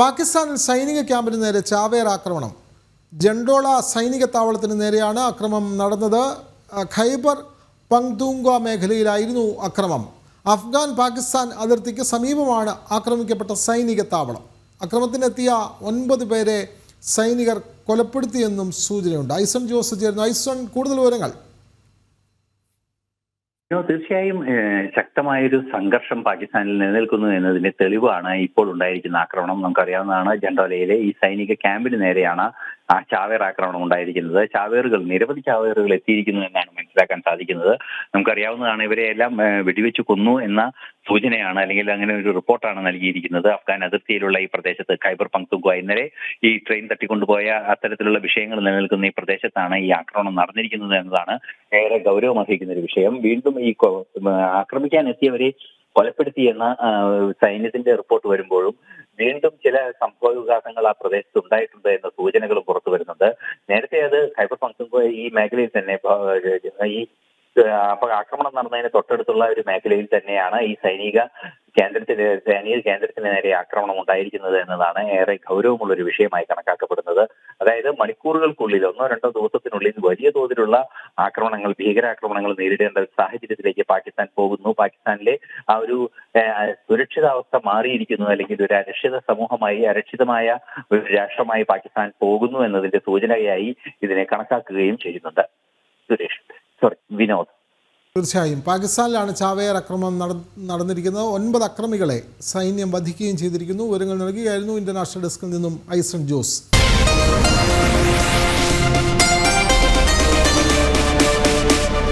പാകിസ്ഥാനിൽ സൈനിക ക്യാമ്പിന് നേരെ ചാവേർ ആക്രമണം. ജണ്ടോള സൈനിക താവളത്തിന് നേരെയാണ് അക്രമം നടന്നത്. ഖൈബർ പങ്തൂങ്ക മേഖലയിലായിരുന്നു അക്രമം അഫ്ഗാൻ പാകിസ്ഥാൻ അതിർത്തിക്ക് സമീപമാണ് ആക്രമിക്കപ്പെട്ട സൈനിക താവളം. അക്രമത്തിനെത്തിയ ഒൻപത് പേരെ സൈനികർ കൊലപ്പെടുത്തിയെന്നും സൂചനയുണ്ട്. ഐസൺ ജോസ് ചേരുന്നു. ഐസൺ കൂടുതൽ വിവരങ്ങൾ. തീർച്ചയായും ശക്തമായൊരു സംഘർഷം പാകിസ്ഥാനിൽ നിലനിൽക്കുന്നു എന്നതിന്റെ തെളിവാണ് ഇപ്പോൾ ഉണ്ടായിരിക്കുന്ന ആക്രമണം. നമുക്കറിയാവുന്നതാണ് ജണ്ടോലയിലെ ഈ സൈനിക ക്യാമ്പിന് നേരെയാണ് ആ ചാവേർ ആക്രമണം ഉണ്ടായിരിക്കുന്നത്. ചാവേറുകൾ നിരവധി ചാവേറുകൾ എത്തിയിരിക്കുന്നു എന്നാണ് മനസ്സിലാക്കാൻ സാധിക്കുന്നത്. നമുക്കറിയാവുന്നതാണ് ഇവരെ എല്ലാം വെടിവെച്ചു കൊന്നു എന്ന സൂചനയാണ് അല്ലെങ്കിൽ അങ്ങനെ ഒരു റിപ്പോർട്ടാണ് നൽകിയിരിക്കുന്നത്. അഫ്ഗാൻ അതിർത്തിയിലുള്ള ഈ പ്രദേശത്ത് ഖൈബർ പങ്ക്തുങ്ക ഇന്നലെ ഈ ട്രെയിൻ തട്ടിക്കൊണ്ടുപോയ അത്തരത്തിലുള്ള വിഷയങ്ങൾ നിലനിൽക്കുന്ന ഈ പ്രദേശത്താണ് ഈ ആക്രമണം നടന്നിരിക്കുന്നത് എന്നതാണ് ഏറെ ഗൗരവമർഹിക്കുന്ന ഒരു വിഷയം. വീണ്ടും ഈ ആക്രമിക്കാൻ എത്തിയവരെ കൊലപ്പെടുത്തി എന്ന സൈന്യത്തിന്റെ റിപ്പോർട്ട് വരുമ്പോഴും വീണ്ടും ചില സംഭവ വികാസങ്ങൾ ആ പ്രദേശത്ത് ഉണ്ടായിട്ടുണ്ട് എന്ന സൂചനകളും പുറത്തു വരുന്നുണ്ട് നേരത്തെ അത് ഖൈബർ പങ്ക്തുങ്ക ഈ മേഖലയിൽ തന്നെ ഈ ആക്രമണം നടന്നതിന് തൊട്ടടുത്തുള്ള ഒരു മേഖലയിൽ തന്നെയാണ് ഈ സൈനിക കേന്ദ്രത്തിന് സൈനിക കേന്ദ്രത്തിന് നേരെ ആക്രമണം ഉണ്ടായിരിക്കുന്നത് എന്നതാണ് ഏറെ ഗൗരവമുള്ള ഒരു വിഷയമായി കണക്കാക്കപ്പെടുന്നത്. അതായത് മണിക്കൂറുകൾക്കുള്ളിൽ ഒന്നോ രണ്ടോ ദിവസത്തിനുള്ളിൽ വലിയ തോതിലുള്ള ആക്രമണങ്ങൾ ഭീകരാക്രമണങ്ങൾ നേരിടേണ്ട ഒരു സാഹചര്യത്തിലേക്ക് പാകിസ്ഥാൻ പോകുന്നു. പാകിസ്ഥാനിലെ ആ ഒരു സുരക്ഷിതാവസ്ഥ മാറിയിരിക്കുന്നു. അല്ലെങ്കിൽ ഒരു അരക്ഷിത സമൂഹമായി അരക്ഷിതമായ ഒരു രാഷ്ട്രമായി പാകിസ്ഥാൻ പോകുന്നു എന്നതിന്റെ സൂചനയായി ഇതിനെ കണക്കാക്കുകയും ചെയ്യുന്നുണ്ട്. സുരേഷ് സോറി വിനോദ്. തീർച്ചയായും. പാകിസ്ഥാനിലാണ് ചാവേർ അക്രമം നട നടന്നിരിക്കുന്നത്. ഒൻപത് അക്രമികളെ സൈന്യം വധിക്കുകയും ചെയ്തിരിക്കുന്നു. വിവരങ്ങൾ നൽകുകയായിരുന്നു ഇന്റർനാഷണൽ ഡെസ്കിൽ നിന്നും ഐസൺ ജോസ്.